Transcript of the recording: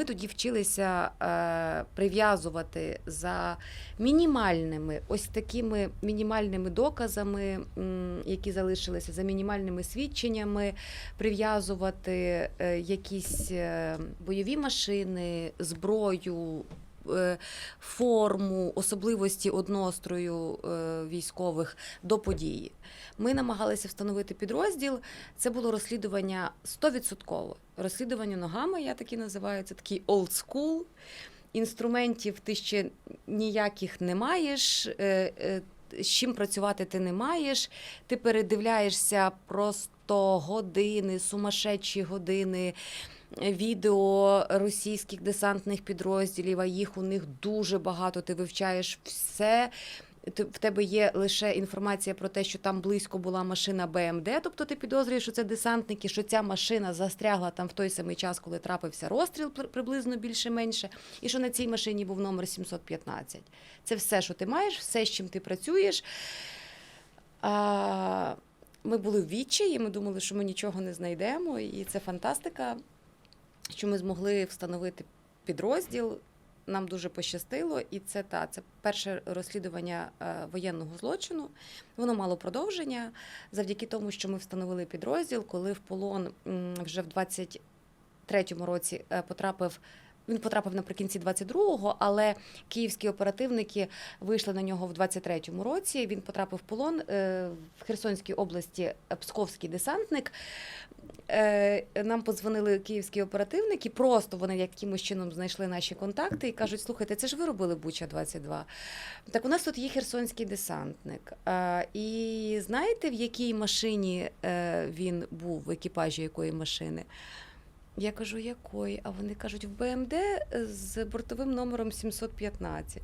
ми тоді вчилися е, прив'язувати за мінімальними, ось такими мінімальними доказами, які залишилися за мінімальними свідченнями, прив'язувати е, якісь е, бойові машини, зброю. Е, Форму, особливості однострою е, військових до події. Ми намагалися встановити підрозділ. Це було розслідування 100%. Розслідування ногами, я такі називаю, це такий school. Інструментів ти ще ніяких не маєш. З чим працювати ти не маєш. Ти передивляєшся просто години, сумасшедші години е, відео російських десантних підрозділів, а їх у них дуже багато. Ти вивчаєш все. В тебе є лише інформація про те, що там близько була машина БМД, тобто ти підозрюєш, що це десантники, що ця машина застрягла там в той самий час, коли трапився розстріл, приблизно більше-менше, і що на цій машині був номер 715. Це все, що ти маєш, все, з чим ти працюєш. А, ми були в відчаї, ми думали, що ми нічого не знайдемо, і це фантастика, що ми змогли встановити підрозділ. Нам дуже пощастило, і це та це перше розслідування е, воєнного злочину. Воно мало продовження завдяки тому, що ми встановили підрозділ, коли в полон вже в 23-му році е, потрапив. Він потрапив наприкінці 22-го, але київські оперативники вийшли на нього в 23-му році. Він потрапив в полон е, в Херсонській області. Псковський десантник. Е, Нам подзвонили київські оперативники. Просто вони якимось чином знайшли наші контакти і кажуть: слухайте, це ж ви робили Буча 22 Так у нас тут є херсонський десантник. Е, І знаєте, в якій машині він був, в екіпажі якої машини? Я кажу, якої? А вони кажуть, в БМД з бортовим номером 715.